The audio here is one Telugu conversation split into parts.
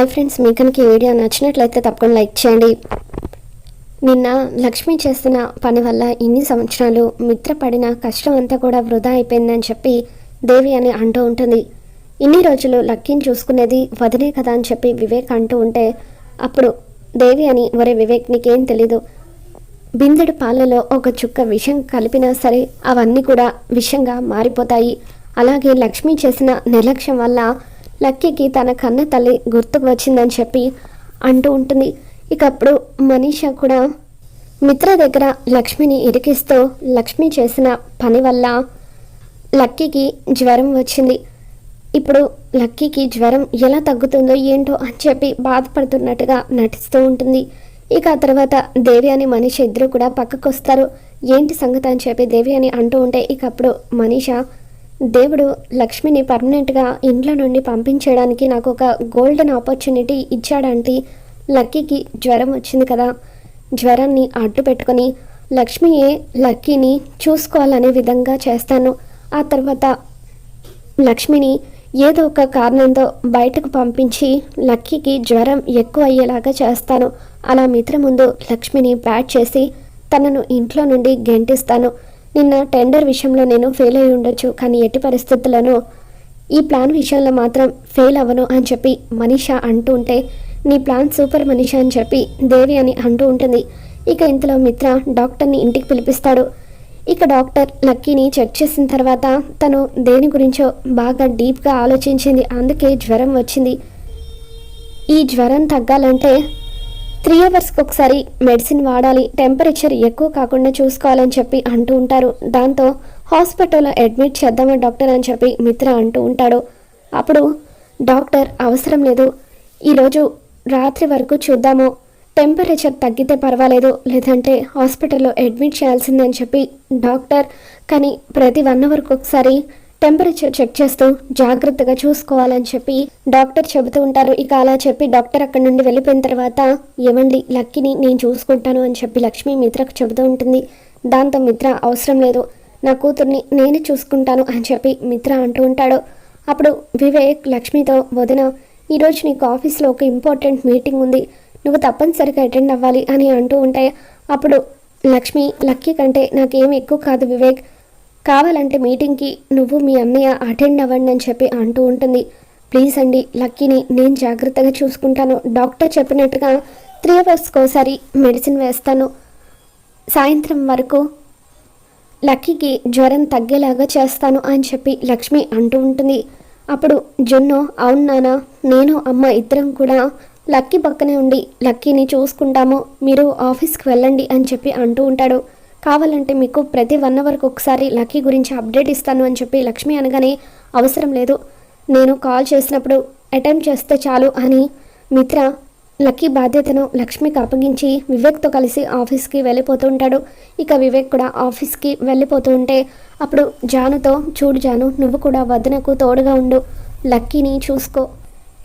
హాయ్ ఫ్రెండ్స్ మీకు కనుక ఈ వీడియో నచ్చినట్లయితే తప్పకుండా లైక్ చేయండి. నిన్న లక్ష్మి చేస్తున్న పని వల్ల ఇన్ని సంవత్సరాలు మిత్ర పడిన కష్టం అంతా కూడా వృధా అయిపోయిందని చెప్పి దేవి అని అంటూ ఉంటుంది. ఇన్ని రోజులు లక్కీని చూసుకునేది వదిలే కదా అని చెప్పి వివేక్ అంటూ ఉంటే అప్పుడు దేవి అని ఒరే వివేక్ నీకేం తెలీదు. బిందెడు పాలలో ఒక చుక్క విషం కలిపినా సరే అవన్నీ కూడా విషంగా మారిపోతాయి. అలాగే లక్ష్మి చేసిన నిర్లక్ష్యం వల్ల లక్కీకి తన కన్న తల్లి గుర్తుకు వచ్చిందని చెప్పి అంటూ ఉంటుంది. ఇక అప్పుడు కూడా మిత్ర దగ్గర లక్ష్మిని ఇరికిస్తూ లక్ష్మి చేసిన పని వల్ల లక్కీకి జ్వరం వచ్చింది. ఇప్పుడు లక్కీకి జ్వరం ఎలా తగ్గుతుందో ఏంటో అని చెప్పి బాధపడుతున్నట్టుగా నటిస్తూ ఉంటుంది. ఇక ఆ తర్వాత దేవి అని మనీష ఇద్దరు కూడా పక్కకు వస్తారు ఏంటి సంగతి అని చెప్పి దేవి అని అంటూ ఉంటే ఇక అప్పుడు మనీష దేవుడు లక్ష్మిని పర్మనెంట్గా ఇంట్లో నుండి పంపించడానికి నాకు ఒక గోల్డెన్ ఆపర్చునిటీ ఇచ్చాడంటే లక్కీకి జ్వరం వచ్చింది కదా. జ్వరాన్ని అడ్డు పెట్టుకొని లక్ష్మియే లక్కీని చూసుకోవాలనే విధంగా చేస్తాను. ఆ తర్వాత లక్ష్మిని ఏదో ఒక కారణంతో బయటకు పంపించి లక్కీకి జ్వరం ఎక్కువ అయ్యేలాగా చేస్తాను. అలా మిత్ర ముందు లక్ష్మిని బ్యాట్ చేసి తనను ఇంట్లో నుండి గెంటిస్తాను. నిన్న టెండర్ విషయంలో నేను ఫెయిల్ అయి ఉండొచ్చు కానీ ఎట్టి పరిస్థితులను ఈ ప్లాన్ విషయంలో మాత్రం ఫెయిల్ అవ్వను అని చెప్పి మనీష అంటూ ఉంటే నీ ప్లాన్ సూపర్ మనీష అని చెప్పి దేవి అని అంటూ ఉంటుంది. ఇక ఇంతలో మిత్ర డాక్టర్ని ఇంటికి పిలిపిస్తాడు. ఇక డాక్టర్ లక్కీని చెక్ చేసిన తర్వాత తను దేని గురించో బాగా డీప్గా ఆలోచించింది అందుకే జ్వరం వచ్చింది. ఈ జ్వరం తగ్గాలంటే త్రీ అవర్స్కి ఒకసారి మెడిసిన్ వాడాలి. టెంపరేచర్ ఎక్కువ కాకుండా చూసుకోవాలని చెప్పి అంటూ ఉంటారు. దాంతో హాస్పిటల్లో అడ్మిట్ చేద్దామా డాక్టర్ అని చెప్పి మిత్ర అంటూ ఉంటాడు. అప్పుడు డాక్టర్ అవసరం లేదు. ఈరోజు రాత్రి వరకు చూద్దాము. టెంపరేచర్ తగ్గితే పర్వాలేదు. లేదంటే హాస్పిటల్లో అడ్మిట్ చేయాల్సిందని చెప్పి డాక్టర్ కానీ ప్రతి వన్ అవర్కి ఒకసారి టెంపరేచర్ చెక్ చేస్తూ జాగ్రత్తగా చూసుకోవాలని చెప్పి డాక్టర్ చెబుతూ ఉంటారు. ఇక అలా చెప్పి డాక్టర్ అక్కడ నుండి వెళ్ళిపోయిన తర్వాత ఏమండి లక్కీని నేను చూసుకుంటాను అని చెప్పి లక్ష్మి మిత్రకు చెబుతూ ఉంటుంది. దాంతో మిత్ర అవసరం లేదు. నా కూతుర్ని నేనే చూసుకుంటాను అని చెప్పి మిత్ర అంటూ ఉంటాడు. అప్పుడు వివేక్ లక్ష్మితో వదిన ఈరోజు నీకు ఆఫీస్లో ఒక ఇంపార్టెంట్ మీటింగ్ ఉంది. నువ్వు తప్పనిసరిగా అటెండ్ అవ్వాలి అని అంటూ ఉంటే అప్పుడు లక్ష్మి లక్కీ కంటే నాకేం ఎక్కువ కాదు వివేక్. కావాలంటే మీటింగ్కి నువ్వు మీ అన్నయ్య అటెండ్ అవ్వండి అని చెప్పి అంటూ ఉంటుంది. ప్లీజ్ అండి లక్కీని నేను జాగ్రత్తగా చూసుకుంటాను. డాక్టర్ చెప్పినట్టుగా త్రీ అవర్స్కి ఒకసారి మెడిసిన్ వేస్తాను. సాయంత్రం వరకు లక్కీకి జ్వరం తగ్గేలాగా చేస్తాను అని చెప్పి లక్ష్మి అంటూ ఉంటుంది. అప్పుడు జున్ను అవును నాన్న నేను అమ్మ ఇద్దరం కూడా లక్కీ పక్కనే ఉండి లక్కీని చూసుకుంటాము. మీరు ఆఫీస్కి వెళ్ళండి అని చెప్పి అంటూ ఉంటాడు. కావాలంటే మీకు ప్రతి వన్ అవర్కి ఒకసారి లక్కీ గురించి అప్డేట్ ఇస్తాను అని చెప్పి లక్ష్మి అనగానే అవసరం లేదు. నేను కాల్ చేసినప్పుడు అటెంప్ట్ చేస్తే చాలు అని మిత్ర లక్కీ బాధ్యతను లక్ష్మికి అప్పగించి వివేక్తో కలిసి ఆఫీస్కి వెళ్ళిపోతూ ఉంటాడు. ఇక వివేక్ కూడా ఆఫీస్కి వెళ్ళిపోతూ ఉంటే అప్పుడు జానుతో చూడు జాను నువ్వు కూడా వదనకు తోడుగా ఉండు. లక్కీని చూసుకో.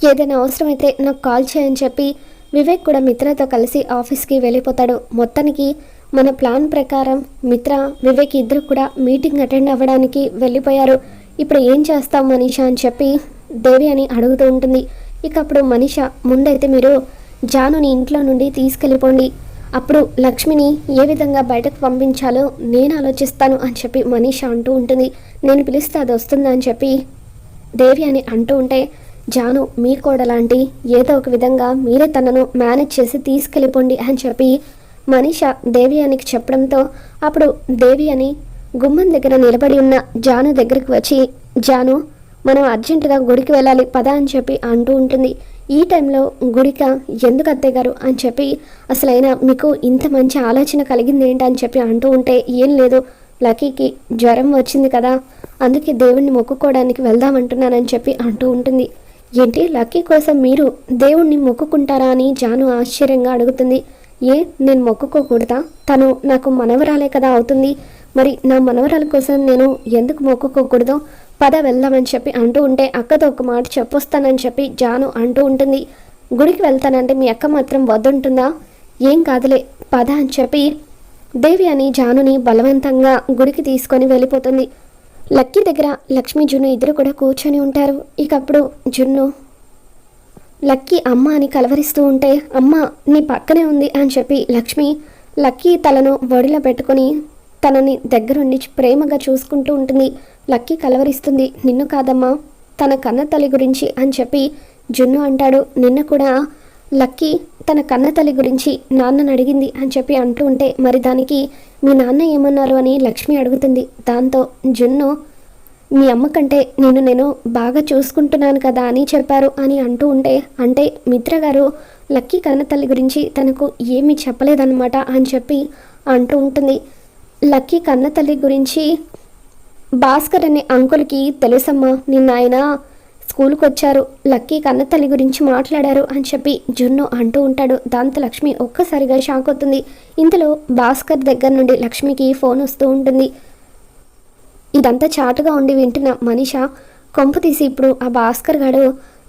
ఏదైనా అవసరమైతే నాకు కాల్ చేయని చెప్పి వివేక్ కూడా మిత్రతో కలిసి ఆఫీస్కి వెళ్ళిపోతాడు. మొత్తానికి మన ప్లాన్ ప్రకారం మిత్ర వివేక్ ఇద్దరు కూడా మీటింగ్ అటెండ్ అవ్వడానికి వెళ్ళిపోయారు. ఇప్పుడు ఏం చేస్తాం మనీషా అని చెప్పి దేవి అని అడుగుతూ ఉంటుంది. ఇక అప్పుడు మనీష ముందైతే మీరు జానుని ఇంట్లో నుండి తీసుకెళ్ళిపోండి. అప్పుడు లక్ష్మిని ఏ విధంగా బయటకు పంపించాలో నేను ఆలోచిస్తాను అని చెప్పి మనీష అంటూ ఉంటుంది. నేను పిలిస్తే అది వస్తుందా అని చెప్పి దేవి అని అంటూ ఉంటే జాను మీ కోడలాంటి ఏదో ఒక విధంగా మీరే తనను మేనేజ్ చేసి తీసుకెళ్ళిపోండి అని చెప్పి మనీష దేవి అనికి చెప్పడంతో అప్పుడు దేవి అని గుమ్మం దగ్గర నిలబడి ఉన్న జాను దగ్గరికి వచ్చి జాను మనం అర్జెంటుగా గుడికి వెళ్ళాలి పద అని చెప్పి అంటూ ఉంటుంది. ఈ టైంలో గుడిక ఎందుకు అత్తయ్య గారు అని చెప్పి అసలైనా మీకు ఇంత మంచి ఆలోచన కలిగింది ఏంటి అని చెప్పి అంటూ ఉంటే ఏం లేదు లక్కీకి జ్వరం వచ్చింది కదా అందుకే దేవుణ్ణి మొక్కుకోవడానికి వెళ్దామంటున్నానని చెప్పి అంటూ ఉంటుంది. ఏంటి లక్కీ కోసం మీరు దేవుణ్ణి మొక్కుకుంటారా అని జాను ఆశ్చర్యంగా అడుగుతుంది. ఏ నేను మొక్కుకోకూడదా? తను నాకు మనవరాలే కదా అవుతుంది. మరి నా మనవరాల కోసం నేను ఎందుకు మొక్కుకోకూడదో? పద వెళ్దామని చెప్పి అంటూ ఉంటే అక్కతో ఒక మాట చెప్పొస్తానని చెప్పి జాను అంటూ ఉంటుంది. గుడికి వెళ్తానంటే మీ అక్క మాత్రం వద్దుంటుందా? ఏం కాదులే పద అని చెప్పి దేవి అని జానుని బలవంతంగా గుడికి తీసుకొని వెళ్ళిపోతుంది. లక్కీ దగ్గర లక్ష్మీ జున్ను ఇద్దరు కూడా కూర్చొని ఉంటారు. ఇకప్పుడు జున్ను లక్కీ అమ్మ అని కలవరిస్తూ ఉంటే అమ్మ నీ పక్కనే ఉంది అని చెప్పి లక్ష్మి లక్కీ తలను ఒడిలో పెట్టుకొని తనని దగ్గరుండి ప్రేమగా చూసుకుంటూ ఉంటుంది. లక్కీ కలవరిస్తుంది నిన్ను కాదమ్మా తన కన్న తల్లి గురించి అని చెప్పి జున్ను అంటాడు. నిన్న కూడా లక్కీ తన కన్న తల్లి గురించి నాన్నని అడిగింది అని చెప్పి అంటూ ఉంటే మరి దానికి మీ నాన్న ఏమన్నారు? అని లక్ష్మి అడుగుతుంది. దాంతో జున్ను మీ అమ్మ కంటే నేను నేను బాగా చూసుకుంటున్నాను కదా అని చెప్పారు అని అంటూ ఉంటే అంటే మిత్ర గారు లక్కీ కన్న తల్లి గురించి తనకు ఏమీ చెప్పలేదన్నమాట అని చెప్పి అంటూ ఉంటుంది. లక్కీ కన్నతల్లి గురించి భాస్కర్ అనే అంకుల్కి తెలుసమ్మా నిన్న ఆయన స్కూల్కి వచ్చారు. లక్కీ కన్నతల్లి గురించి మాట్లాడారు అని చెప్పి జున్ను అంటూ ఉంటాడు. దాంతో లక్ష్మి ఒక్కసారిగా షాక్ అవుతుంది. ఇంతలో భాస్కర్ దగ్గర నుండి లక్ష్మికి ఫోన్ వస్తూ ఉంటుంది. ఇదంతా చాటుగా ఉండి వింటున్న మనిష కొంపు తీసి ఇప్పుడు ఆ భాస్కర్ గడు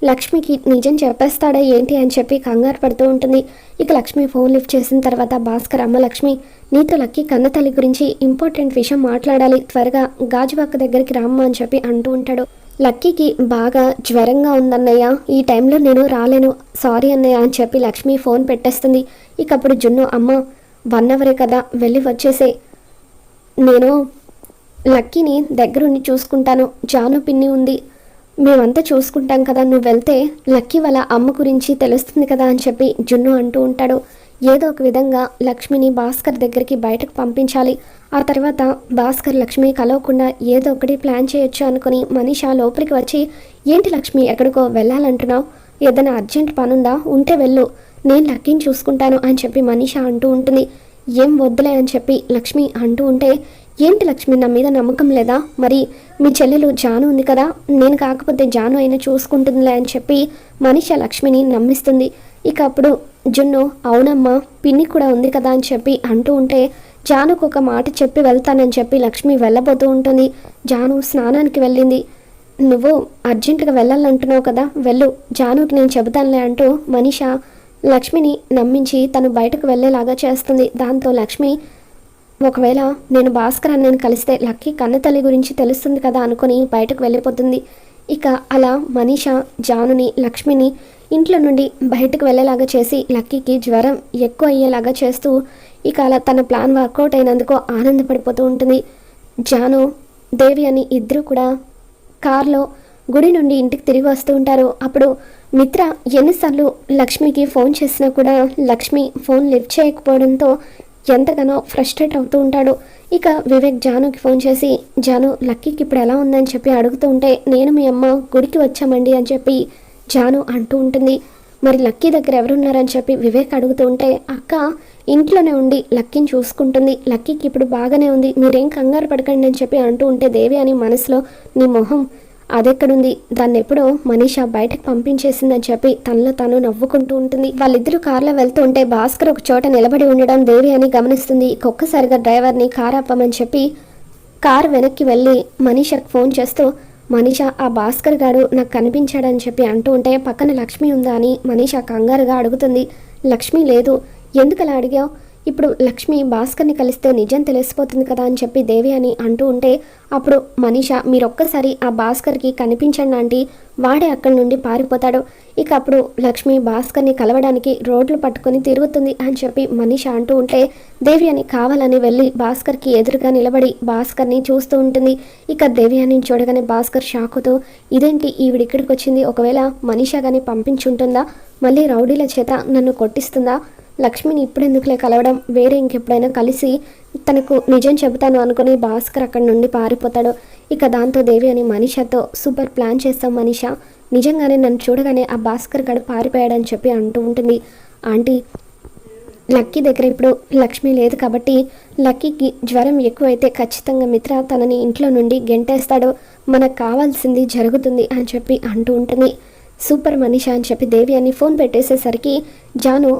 లక్ష్మికి నిజం చెప్పేస్తాడా ఏంటి అని చెప్పి కంగారు పడుతూ ఉంటుంది. ఇక లక్ష్మి ఫోన్ లిఫ్ట్ చేసిన తర్వాత భాస్కర్ అమ్మ లక్ష్మి నీతో లక్కి కన్నతల్లి గురించి ఇంపార్టెంట్ విషయం మాట్లాడాలి త్వరగా గాజువాక దగ్గరికి రామ్మ అని చెప్పి అంటూ ఉంటాడు. లక్కీకి బాగా జ్వరంగా ఉందన్నయ్య. ఈ టైంలో నేను రాలేను. సారీ అన్నయ్య అని చెప్పి లక్ష్మి ఫోన్ పెట్టేస్తుంది. ఇక అప్పుడు జున్ను అమ్మ వన్ అవరే కదా వెళ్ళి వచ్చేసే నేను లక్కీని దగ్గరుండి చూసుకుంటాను. జాను పిన్ని ఉంది. మేమంతా చూసుకుంటాం కదా నువ్వు వెళ్తే లక్కీ వాళ్ళ అమ్మ గురించి తెలుస్తుంది కదా అని చెప్పి జున్ను అంటూ ఉంటాడు. ఏదో ఒక విధంగా లక్ష్మిని భాస్కర్ దగ్గరికి బయటకు పంపించాలి. ఆ తర్వాత భాస్కర్ లక్ష్మి కలవకుండా ఏదో ఒకటి ప్లాన్ చేయొచ్చు అనుకుని మనీష లోపలికి వచ్చి ఏంటి లక్ష్మి ఎక్కడికో వెళ్ళాలంటున్నావు? ఏదైనా అర్జెంట్ పనుందా? ఉంటే వెళ్ళు. నేను లక్కీని చూసుకుంటాను అని చెప్పి మనీష అంటూ ఉంటుంది. ఏం వద్దులే అని చెప్పి లక్ష్మి అంటూ ఉంటే ఏంటి లక్ష్మి నా మీద నమ్మకం లేదా? మరి మీ చెల్లెలు జాను ఉంది కదా నేను కాకపోతే జాను అయినా చూసుకుంటుందిలే అని చెప్పి మనిష లక్ష్మిని నమ్మిస్తుంది. ఇక అప్పుడు జున్ను అవునమ్మా పిన్ని కూడా ఉంది కదా అని చెప్పి అంటూ ఉంటే జానుకు ఒక మాట చెప్పి వెళ్తానని చెప్పి లక్ష్మి వెళ్ళబోతూ ఉంటుంది. జాను స్నానానికి వెళ్ళింది. నువ్వు అర్జెంటుగా వెళ్ళాలంటున్నావు కదా వెళ్ళు జానుకి నేను చెబుతానులే అంటూ మనిష లక్ష్మిని నమ్మించి తను బయటకు వెళ్ళేలాగా చేస్తుంది. దాంతో లక్ష్మి ఒకవేళ నేను భాస్కర్ అన్నని కలిస్తే లక్కీ కన్నతల్లి గురించి తెలుస్తుంది కదా అనుకుని బయటకు వెళ్ళిపోతుంది. ఇక అలా మనీష జానుని లక్ష్మిని ఇంట్లో నుండి బయటకు వెళ్ళేలాగా చేసి లక్కీకి జ్వరం ఎక్కువ అయ్యేలాగా చేస్తూ ఇక అలా తన ప్లాన్ వర్కౌట్ అయినందుకు ఆనందపడిపోతూ ఉంటుంది. జాను దేవి అని ఇద్దరు కూడా కార్లో గుడి నుండి ఇంటికి తిరిగి వస్తూ ఉంటారు. అప్పుడు మిత్ర ఎన్నిసార్లు లక్ష్మికి ఫోన్ చేసినా కూడా లక్ష్మి ఫోన్ లిఫ్ట్ చేయకపోవడంతో ఎంతగానో ఫ్రస్ట్రేట్ అవుతూ ఉంటాడు. ఇక వివేక్ జానుకి ఫోన్ చేసి జాను లక్కీకి ఇప్పుడు ఎలా ఉందని చెప్పి అడుగుతూ ఉంటే నేను మీ అమ్మ గుడికి వచ్చామండి అని చెప్పి జాను అంటూ ఉంటుంది. మరి లక్కీ దగ్గర ఎవరున్నారని చెప్పి వివేక్ అడుగుతూ ఉంటే అక్క ఇంట్లోనే ఉండి లక్కీని చూసుకుంటుంది. లక్కీకి ఇప్పుడు బాగానే ఉంది. మీరేం కంగారు పడకండి అని చెప్పి అంటూ ఉంటే దేవి అని మనసులో నీ మొహం అదెక్కడుంది? దాన్ని ఎప్పుడో మనీషా బయటకు పంపించేసిందని చెప్పి తనలో తను నవ్వుకుంటూ ఉంటుంది. వాళ్ళిద్దరూ కారులో వెళ్తూ ఉంటే భాస్కర్ ఒక చోట నిలబడి ఉండడం దేవి అని గమనిస్తుంది. ఒక్కసారిగా డ్రైవర్ని కార్ ఆపమని చెప్పి కార్ వెనక్కి వెళ్ళి మనీషాకు ఫోన్ చేస్తూ మనీష ఆ భాస్కర్ గారు నాకు కనిపించాడని చెప్పి అంటూ ఉంటే పక్కన లక్ష్మి ఉందా? అని మనీష కంగారుగా అడుగుతుంది. లక్ష్మి లేదు. ఎందుకు అలా అడిగావు? ఇప్పుడు లక్ష్మి భాస్కర్ని కలిస్తే నిజం తెలిసిపోతుంది కదా అని చెప్పి దేవి అని అంటూ ఉంటే అప్పుడు మనీష మీరు ఒక్కసారి ఆ భాస్కర్కి కనిపించండి ఆంటీ వాడే అక్కడి నుండి పారిపోతాడు. ఇక అప్పుడు లక్ష్మి భాస్కర్ని కలవడానికి రోడ్లు పట్టుకొని తిరుగుతుంది అని చెప్పి మనీష అంటూ ఉంటే దేవి అని కావాలని వెళ్ళి భాస్కర్కి ఎదురుగా నిలబడి భాస్కర్ని చూస్తూ ఉంటుంది. ఇక దేవి అని చూడగానే భాస్కర్ షాకుతో ఇదేంటి ఈవిడ ఇక్కడికి వచ్చింది? ఒకవేళ మనీష కానీ పంపించుంటుందా? మళ్ళీ రౌడీల చేత నన్ను కొట్టిస్తుందా? లక్ష్మిని ఇప్పుడెందుకులే కలవడం? వేరే ఇంకెప్పుడైనా కలిసి తనకు నిజం చెబుతాను అనుకుని భాస్కర్ అక్కడి నుండి పారిపోతాడు. ఇక దాంతో దేవి అని మనీషాతో సూపర్ ప్లాన్ చేస్తాం మనిష. నిజంగానే నన్ను చూడగానే ఆ భాస్కర్ గడు పారిపోయాడని చెప్పి అంటూ ఉంటుంది. ఆంటీ లక్కీ దగ్గర ఇప్పుడు లక్ష్మి లేదు కాబట్టి లక్కీకి జ్వరం ఎక్కువైతే ఖచ్చితంగా మిత్ర తనని ఇంట్లో నుండి గెంటేస్తాడు. మనకు కావాల్సింది జరుగుతుంది అని చెప్పి అంటూ ఉంటుంది. సూపర్ మనీషా అని చెప్పి దేవి అని ఫోన్ పెట్టేసేసరికి జాను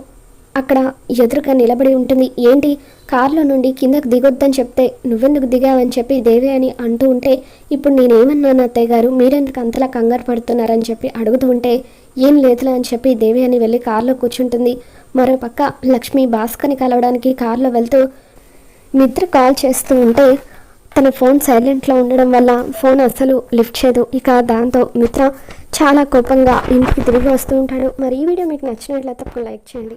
అక్కడ ఎదురుగా నిలబడి ఉంటుంది. ఏంటి? కారులో నుండి కిందకు దిగొద్దని చెప్తే నువ్వెందుకు దిగావని చెప్పి దేవి అని అంటూ ఉంటే ఇప్పుడు నేనేమన్నాను అత్తయ్య గారు? మీరెందుకు అంతలా కంగారు పడుతున్నారని చెప్పి అడుగుతూ ఉంటే ఏం లేదులే అని చెప్పి దేవి అని వెళ్ళి కారులో కూర్చుంటుంది. మరోపక్క లక్ష్మి భాస్కర్ని కలవడానికి కారులో వెళ్తూ మిత్ర కాల్ చేస్తూ ఉంటే తన ఫోన్ సైలెంట్లో ఉండడం వల్ల ఫోన్ అస్సలు లిఫ్ట్ చేయదు. ఇక దాంతో మిత్ర చాలా కోపంగా ఇంటికి తిరిగి వస్తూ ఉంటాడు. మరి ఈ వీడియో మీకు నచ్చినట్లయితే తప్పకుండా లైక్ చేయండి.